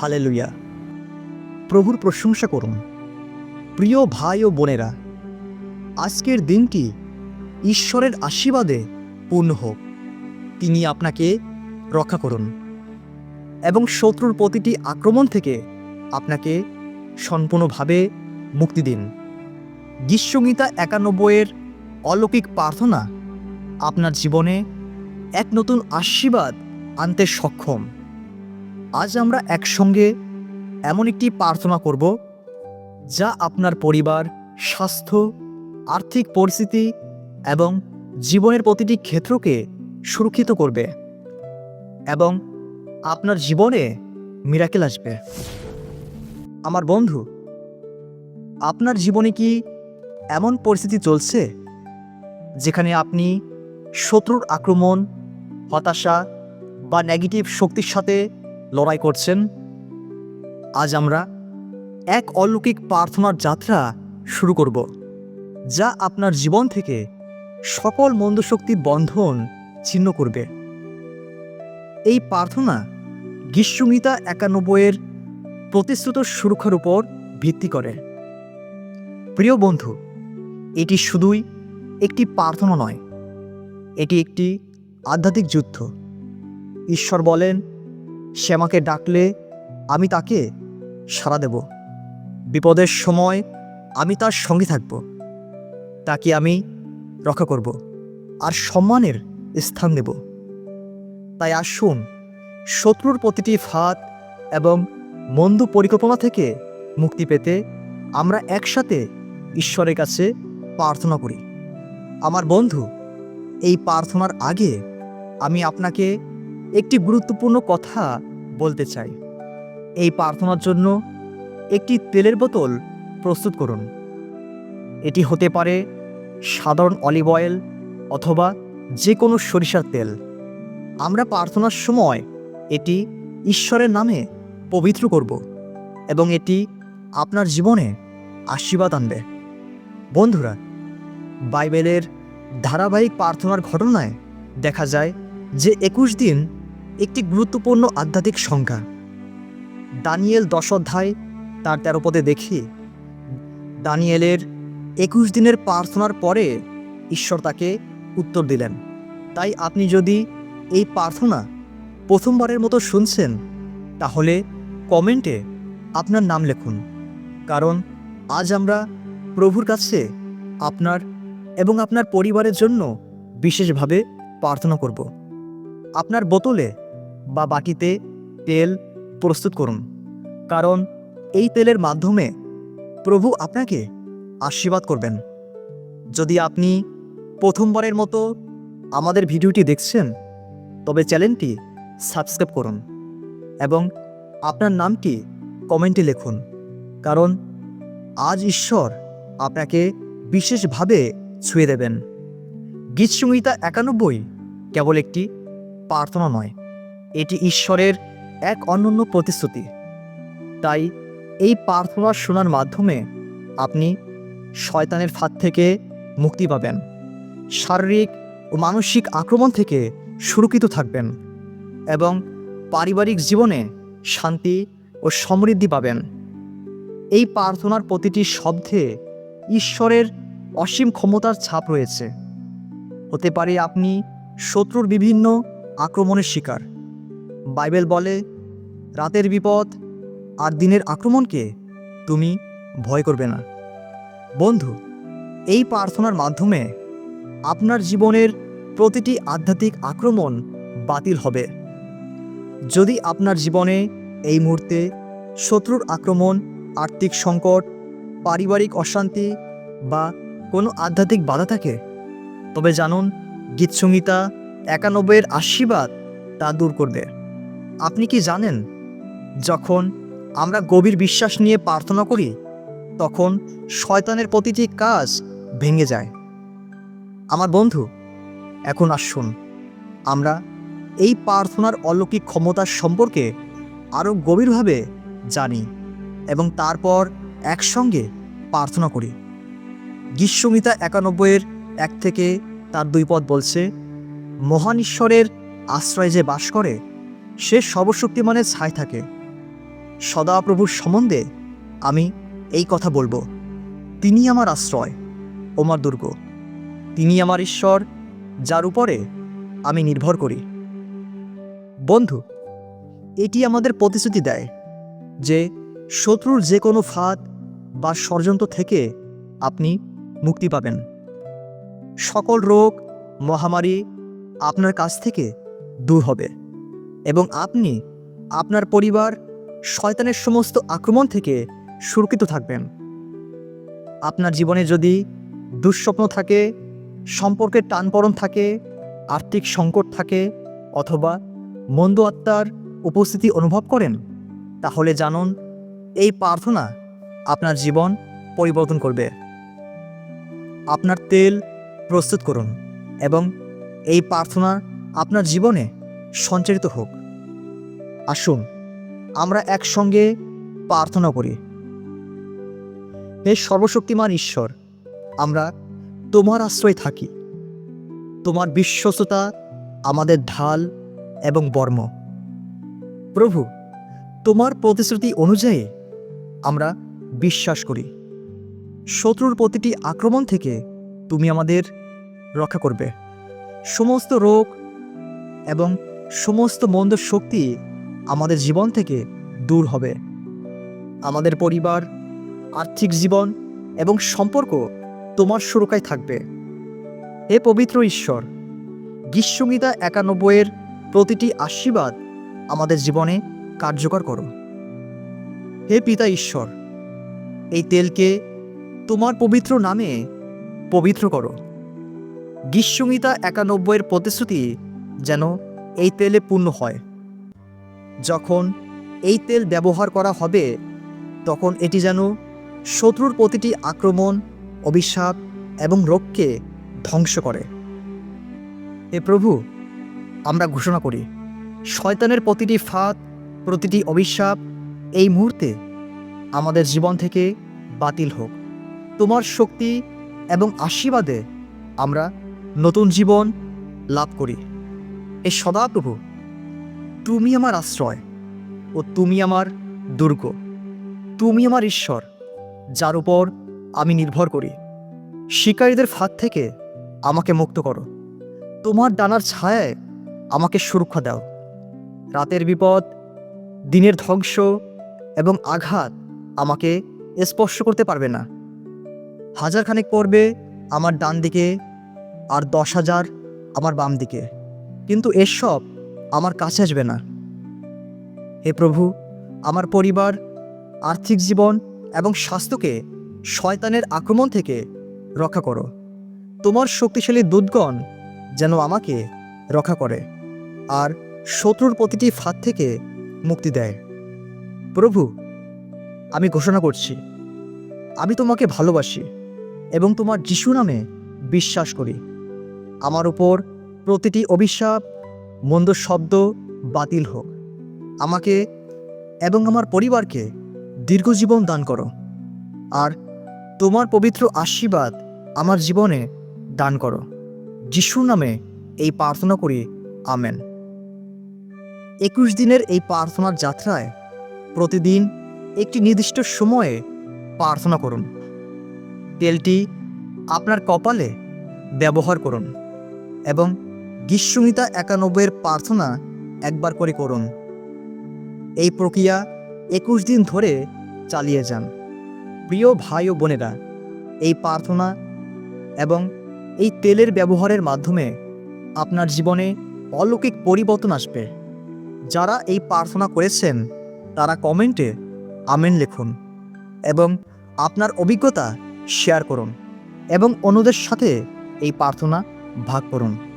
Hallelujah. প্রভুর প্রশংসা করুন। প্রিয় ভাই ও বোনেরা, আজকের দিনটি ঈশ্বরের আশীর্বাদে পূর্ণ হোক। তিনি আপনাকে রক্ষা করুন এবং শত্রুর প্রতিটি আক্রমণ থেকে আপনাকে সম্পূর্ণভাবে মুক্তি দিন। গীষ্মগীতা একানব্বইয়ের অলৌকিক প্রার্থনা আপনার জীবনে এক নতুন আশীর্বাদ আনতে সক্ষম। আজ আমরা একসঙ্গে এমন একটি প্রার্থনা করব যা আপনার পরিবার, স্বাস্থ্য, আর্থিক পরিস্থিতি এবং জীবনের প্রতিটি ক্ষেত্রকে সুরক্ষিত করবে এবং আপনার জীবনে মিরাকেল আসবে। আমার বন্ধু, আপনার জীবনে কি এমন পরিস্থিতি চলছে যেখানে আপনি শত্রুর আক্রমণ, হতাশা বা নেগেটিভ শক্তির সাথে লড়াই করছেন। আজ আমরা এক অলৌকিক প্রার্থনার যাত্রা শুরু করব, যা আপনার জীবন থেকে সকল মন্দ শক্তির বন্ধন ছিন্ন করবে। এই প্রার্থনা গ্রীষ্মগীতা একানব্বইয়ের প্রতিশ্রুত সুরক্ষার উপর ভিত্তি করে। প্রিয় বন্ধু, এটি শুধুই একটি প্রার্থনা নয়, এটি একটি আধ্যাত্মিক যুদ্ধ। ঈশ্বর বলেন সে আমাকে ডাকলে আমি তাকে সাড়া দেব। বিপদের সময় আমি তার সঙ্গে থাকব। তাকে আমি রক্ষা করব আর সম্মানের স্থান দেব। তাই আসুন, শত্রুর প্রতিটি ফাঁদ এবং মন্দ পরিকল্পনা থেকে মুক্তি পেতে আমরা একসাথে ঈশ্বরের কাছে প্রার্থনা করি। আমার বন্ধু, এই প্রার্থনার আগে আমি আপনাকে একটি গুরুত্বপূর্ণ কথা বলতে চাই। এই প্রার্থনার জন্য একটি তেলের বোতল প্রস্তুত করুন। এটি হতে পারে সাধারণ অলিভ অয়েল অথবা যে কোনো সরিষার তেল। আমরা প্রার্থনার সময় এটি ঈশ্বরের নামে পবিত্র করব এবং এটি আপনার জীবনে আশীর্বাদ আনবে। বন্ধুরা, বাইবেলের ধারাবাহিক প্রার্থনার ঘটনায় দেখা যায় যে একুশ দিন একটি গুরুত্বপূর্ণ আধ্যাত্মিক সংজ্ঞা। দানিয়েল দশ অধ্যায়, তার তেরো পদে দেখি, দানিয়েলের একুশ দিনের প্রার্থনার পরে ঈশ্বর তাকে উত্তর দিলেন। তাই আপনি যদি এই প্রার্থনা প্রথমবারের মতো শুনছেন, তাহলে কমেন্টে আপনার নাম লেখুন। কারণ আজ আমরা প্রভুর কাছে আপনার এবং আপনার পরিবারের জন্য বিশেষভাবে প্রার্থনা করব। আপনার বোতলে বা বাটিতে তেল প্রস্তুত করুন। কারণ এই তেলের মাধ্যমে প্রভু আপনাকে আশীর্বাদ করবেন। যদি আপনি প্রথমবারের মতো আমাদের ভিডিওটি দেখছেন, তবে চ্যানেলটি সাবস্ক্রাইব করুন এবং আপনার নামটি কমেন্টে লিখুন। কারণ আজ ঈশ্বর আপনাকে বিশেষভাবে ছুঁয়ে দেবেন। গীত গীতসংহিতা একানব্বই কেবল একটি প্রার্থনা নয়। এটি ঈশ্বরের এক অনন্য প্রতিশ্রুতি। তাই এই প্রার্থনা শোনার মাধ্যমে আপনি শয়তানের ফাঁদ থেকে মুক্তি পাবেন। শারীরিক ও মানসিক আক্রমণ থেকে সুরক্ষিত থাকবেন এবং পারিবারিক জীবনে শান্তি ও সমৃদ্ধি পাবেন। এই প্রার্থনার প্রতিটি শব্দে ঈশ্বরের অসীম ক্ষমতার ছাপ রয়েছে। হতে পারে আপনি শত্রুর বিভিন্ন আক্রমণের শিকার। বাইবেল বলে, রাতের বিপদ আর দিনের আক্রমণকে তুমি ভয় করবে না। বন্ধু, এই প্রার্থনার মাধ্যমে আপনার জীবনের প্রতিটি আধ্যাত্মিক আক্রমণ বাতিল হবে। যদি আপনার জীবনে এই মুহূর্তে শত্রুর আক্রমণ, আর্থিক সংকট, পারিবারিক অশান্তি বা কোনো আধ্যাত্মিক বাধা থাকে, তবে জানুন গীতসংহিতা একানব্বইয়ের আশীর্বাদ তা দূর করবে। আপনি কি জানেন, যখন আমরা গভীর বিশ্বাস নিয়ে প্রার্থনা করি, তখন শয়তানের প্রতিটি কাজ ভেঙে যায়। আমার বন্ধু, এখন আসুন। আমরা এই প্রার্থনার অলৌকিক ক্ষমতা সম্পর্কে আরও গভীরভাবে জানি এবং তারপর একসঙ্গে প্রার্থনা করি। গীষ্মমিতা একানব্বইয়ের এক থেকে তার দুই পদ বলছে মহান ঈশ্বরের আশ্রয় যে বাস করে, সে সর্বশক্তিমানের ছায় থাকে। সদাপ্রভুর সম্বন্ধে আমি এই কথা বলব। তিনি আমার আশ্রয়, ওমার দুর্গ। তিনি আমার ঈশ্বর, যার উপরে আমি নির্ভর করি। বন্ধু, এটি আমাদের প্রতিশ্রুতি দেয় যে শত্রুর যে কোনো ফাঁদ বা ষড়যন্ত্র থেকে আপনি মুক্তি পাবেন। সকল রোগ, মহামারী আপনার কাছ থেকে দূর হবে এবং আপনি আপনার পরিবার, শয়তানের সমস্ত আক্রমণ থেকে সুরক্ষিত থাকবেন। আপনার জীবনে যদি দুঃস্বপ্ন থাকে, সম্পর্কের টানপরণ থাকে, আর্থিক সংকট থাকে অথবা মন্দ আত্মার উপস্থিতি অনুভব করেন, তাহলে জানুন এই প্রার্থনা আপনার জীবন পরিবর্তন করবে। আপনার তেল প্রস্তুত করুন এবং এই প্রার্থনা আপনার জীবনে সঞ্চারিত হোক। আসুন, আমরা একসঙ্গে প্রার্থনা করি। হে সর্বশক্তিমান ঈশ্বর, আমরা তোমার আশ্রয় থাকি। তোমার বিশ্বস্ততা আমাদের ঢাল এবং বর্ম। প্রভু, তোমার প্রতিশ্রুতি অনুযায়ী আমরা বিশ্বাস করি। শত্রুর প্রতিটি আক্রমণ থেকে তুমি আমাদের রক্ষা করবে। সমস্ত রোগ এবং সমস্ত মন্দ শক্তি আমাদের জীবন থেকে দূর হবে। আমাদের পরিবার, আর্থিক জীবন এবং সম্পর্ক তোমার সুরক্ষায় থাকবে। হে পবিত্র ঈশ্বর গীষ্মগীতা একানব্বইয়ের প্রতিটি আশীর্বাদ আমাদের জীবনে কার্যকর করো। হে পিতা ঈশ্বর, এই তেলকে তোমার পবিত্র নামে পবিত্র করো। গীষ্মগীতা একানব্বইয়ের প্রতিশ্রুতি যেন এই তেলে পূর্ণ হয়। যখন এই তেল ব্যবহার করা হবে, তখন এটি যেন শত্রুর প্রতিটি আক্রমণ, অভিশাপ এবং রোগকে ধ্বংস করে। এ প্রভু, আমরা ঘোষণা করি, শয়তানের প্রতিটি ফাঁদ, প্রতিটি অভিশাপ এই মুহূর্তে আমাদের জীবন থেকে বাতিল হোক। তোমার শক্তি এবং আশীর্বাদে আমরা নতুন জীবন লাভ করি। এ সদাপ্রভু, তুমি আমার আশ্রয় ও তুমি আমার দুর্গ। তুমি আমার ঈশ্বর, যার উপর আমি নির্ভর করি। শিকারীদের ফাঁদ থেকে আমাকে মুক্ত করো। তোমার ডানার ছায়ায় আমাকে সুরক্ষা দাও। রাতের বিপদ, দিনের ধ্বংস এবং আঘাত আমাকে স্পর্শ করতে পারবে না। হাজারখানেক পর্বে আমার ডান দিকে আর দশ হাজার আমার বাম দিকে। কিন্তু এসব আমার কাছে আসবে না। হে প্রভু, আমার পরিবার, আর্থিক জীবন এবং স্বাস্থ্যকে শয়তানের আক্রমণ থেকে রক্ষা করো। তোমার শক্তিশালী দুধগণ যেন আমাকে রক্ষা করে আর শত্রুর প্রতিটি ফাঁদ থেকে মুক্তি দেয়। প্রভু, আমি ঘোষণা করছি, আমি তোমাকে ভালোবাসি এবং তোমার যিশু নামে বিশ্বাস করি। আমার উপর প্রতিটি অভিশাপ, মন্দ শব্দ বাতিল হোক। আমাকে এবং আমার পরিবারকে দীর্ঘজীবন দান করো। আর তোমার পবিত্র আশীর্বাদ আমার জীবনে দান করো। যিশুর নামে এই প্রার্থনা করি, আমেন। একুশ দিনের এই প্রার্থনার যাত্রায় প্রতিদিন একটি নির্দিষ্ট সময়ে প্রার্থনা করুন। তেলটি আপনার কপালে ব্যবহার করুন। এবং গীষ্মমিতা একানব্বইয়ের প্রার্থনা একবার করে করুন। এই প্রক্রিয়া একুশ দিন ধরে চালিয়ে যান। প্রিয় ভাই ও বোনেরা, এই প্রার্থনা এবং এই তেলের ব্যবহারের মাধ্যমে আপনার জীবনে অলৌকিক পরিবর্তন আসবে। যারা এই প্রার্থনা করেছেন, তারা কমেন্টে আমেন লিখুন এবং আপনার অভিজ্ঞতা শেয়ার করুন এবং অন্যদের সাথে এই প্রার্থনা ভাগ করুন।